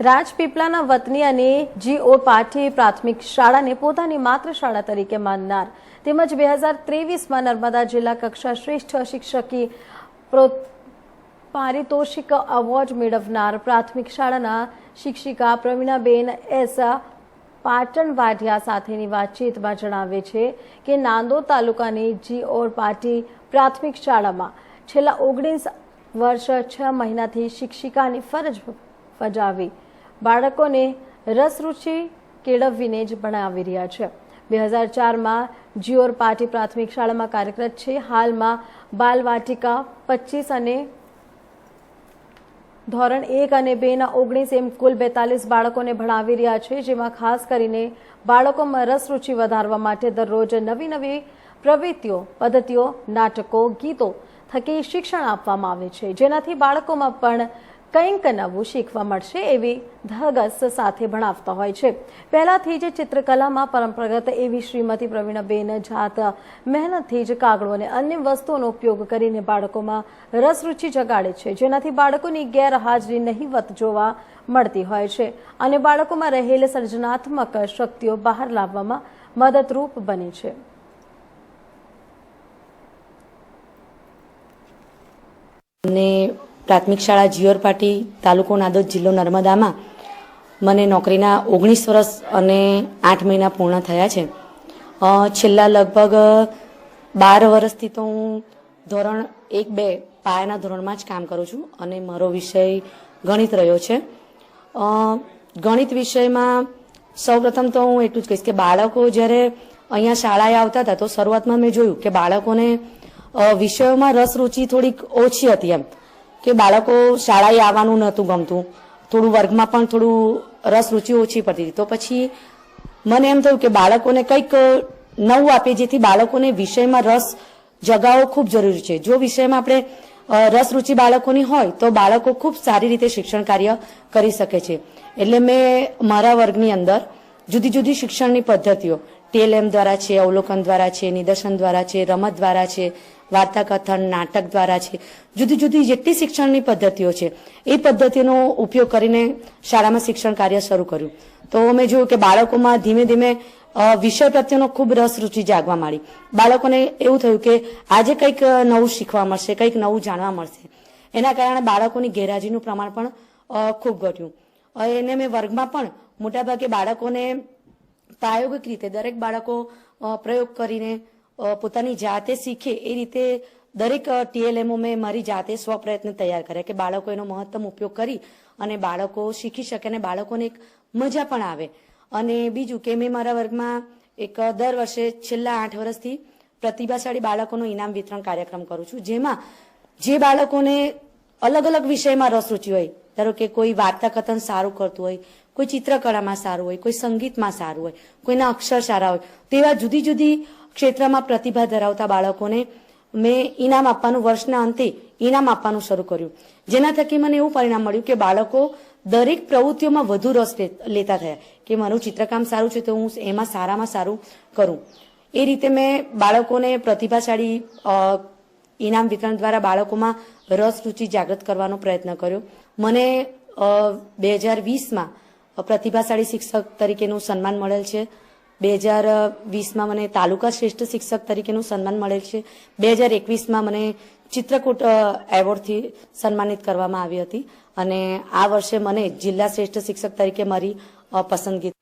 રાજપીપળાના વતની અને જીઓ પાઠી પ્રાથમિક શાળાને પોતાની માત્ર શાળા તરીકે માનનાર. તેમજ બે હજાર ત્રેવીસમાં નર્મદા જિલ્લા કક્ષા શ્રેષ્ઠ શિક્ષકી પ્રો- પારિતોષિક એવોર્ડ મેળવનાર પ્રાથમિક શાળાના શિક્ષિકા પ્રવીણાબેન એસ. પાટણ વાઢિયા સાથેની વાતચીતમાં જણાવે છે કે નાંદોદ તાલુકાની જીઓર પાટી પ્રાથમિક શાળામાં છેલ્લા ઓગણીસ વર્ષ છ મહિનાથી શિક્ષિકાની ફરજ બજાવી બાળકોને રસરૂચિ કેળવવીને જ ભણાવી રહ્યા છે. બે હજાર ચારમાં જીઓર પાટી પ્રાથમિક શાળામાં કાર્યરત છે. હાલમાં બાલવાટિકા પચીસ અને ધોરણ એક અને બેના ઓગણીસ એમ કુલ બેતાલીસ બાળકોને ભણાવી રહ્યા છે, જેમાં ખાસ કરીને બાળકોમાં રસરૂચિ વધારવા માટે દરરોજ નવી નવી પ્રવૃત્તિઓ, પદ્ધતિઓ, નાટકો, ગીતો થકી શિક્ષણ આપવામાં આવે છે. જેનાથી બાળકોમાં પણ કંઈક નવું શીખવા મળશે એવી ધગસ સાથે ભણાવતા હોય છે. પહેલાથી જ ચિત્રકલામાં પરંપરાગત એવી શ્રીમતી પ્રવીણાબેન જાત મહેનતથી જ કાગળો અને અન્ય વસ્તુઓનો ઉપયોગ કરીને બાળકોમાં રસરૂચિ જગાડે છે, જેનાથી બાળકોની ગેરહાજરી નહીવત જોવા મળતી હોય છે અને બાળકોમાં રહેલ સર્જનાત્મક શક્તિઓ બહાર લાવવામાં મદદરૂપ બને છે. અને પ્રાથમિક શાળા જીઓર પાટી તાલુકો નાદોદ જિલ્લો નર્મદામાં મને નોકરીના ઓગણીસ વર્ષ અને આઠ મહિના પૂર્ણ થયા છે. છેલ્લા લગભગ બાર વર્ષથી તો હું ધોરણ એક બે પાયાના ધોરણમાં જ કામ કરું છું અને મારો વિષય ગણિત રહ્યો છે. ગણિત વિષયમાં સૌપ્રથમ તો હું એટલું જ કહીશ કે બાળકો જ્યારે અહીંયા શાળાએ આવતા હતા તો શરૂઆતમાં મેં જોયું કે બાળકોને વિષયોમાં રસ રુચિ થોડીક ઓછી હતી એમ. કે બાળકો શાળાએ આવવાનું નહોતું ગમતું. થોડું વર્ગમાં પણ થોડું રસ, રુચિ ઓછી પડતી હતી. તો પછી મને એમ થયું કે બાળકોને કંઈક નવું આપીએ, જેથી બાળકોને વિષયમાં રસ જગાવવો ખૂબ જરૂરી છે. જો વિષયમાં આપણે રસ, રુચિ બાળકોની હોય, તો બાળકો ખૂબ સારી રીતે શિક્ષણ કાર્ય કરી શકે છે. એટલે મેં મારા વર્ગની અંદર જુદી જુદી શિક્ષણની પદ્ધતિઓ ટીએલએમ દ્વારા છે, અવલોકન દ્વારા છે, નિદર્શન દ્વારા છે, રમત દ્વારા છે વાર્તા કથન નાટક દ્વારા છે. જુદી જુદી જેટલી શિક્ષણની પદ્ધતિઓ છે, એ પદ્ધતિનો ઉપયોગ કરીને શાળામાં શિક્ષણ કાર્ય શરૂ કર્યું. તો મેં જોયું કે બાળકોમાં ધીમે ધીમે વિષય પ્રત્યેનો ખૂબ રસ રુચિ જાગવા માંડી. બાળકોને એવું થયું કે આજે કંઈક નવું શીખવા મળશે, કંઈક નવું જાણવા મળશે. એના કારણે બાળકોની ગેરહાજરીનું પ્રમાણ પણ ખૂબ ઘટ્યું. એને મેં વર્ગમાં પણ મોટાભાગે બાળકોને પ્રાયોગિક રીતે દરેક બાળકો પ્રયોગ કરીને પોતાની જાતે શીખે એ રીતે દરેક ટીએલએમઓ મેં મારી જાતે સ્વપ્રયત્ન તૈયાર કર્યા કે બાળકો એનો મહત્તમ ઉપયોગ કરી અને બાળકો શીખી શકે અને બાળકોને એક મજા પણ આવે. અને બીજું કે મેં મારા વર્ગમાં એક દર વર્ષે છેલ્લા આઠ વર્ષથી પ્રતિભાશાળી બાળકોનો ઇનામ વિતરણ કાર્યક્રમ કરું છું, જેમાં જે બાળકોને અલગ અલગ વિષયમાં રસ રુચિ હોય, ધારો કે કોઈ વાર્તા કથન સારું કરતું હોય કોઈ ચિત્રકળામાં સારું હોય, કોઈ સંગીતમાં સારું હોય, કોઈના અક્ષર સારા હોય, તેવા જુદી જુદી ક્ષેત્રમાં પ્રતિભા ધરાવતા બાળકોને મેં ઇનામ આપવાનું વર્ષના અંતે ઇનામ આપવાનું શરૂ કર્યું. જેના થકી મને એવું પરિણામ મળ્યું કે બાળકો દરેક પ્રવૃત્તિઓમાં વધુ રસ લેતા થયા કે મારું ચિત્રકામ સારું છે તો હું એમાં સારામાં સારું કરું. એ રીતે મેં બાળકોને પ્રતિભાશાળી ઇનામ વિતરણ દ્વારા બાળકોમાં રસ, રુચિ જાગૃત કરવાનો પ્રયત્ન કર્યો. મને બે હજાર વીસમાં પ્રતિભાશાળી શિક્ષક તરીકેનું સન્માન મળેલ છે. બે હજાર વીસમાં મને તાલુકા શ્રેષ્ઠ શિક્ષક તરીકેનું સન્માન મળેલ છે. બે હજાર એકવીસમાં મને ચિત્રકૂટ એવોર્ડથી સન્માનિત કરવામાં આવી હતી. અને આ વર્ષે મને જિલ્લા શ્રેષ્ઠ શિક્ષક તરીકે મારી પસંદગી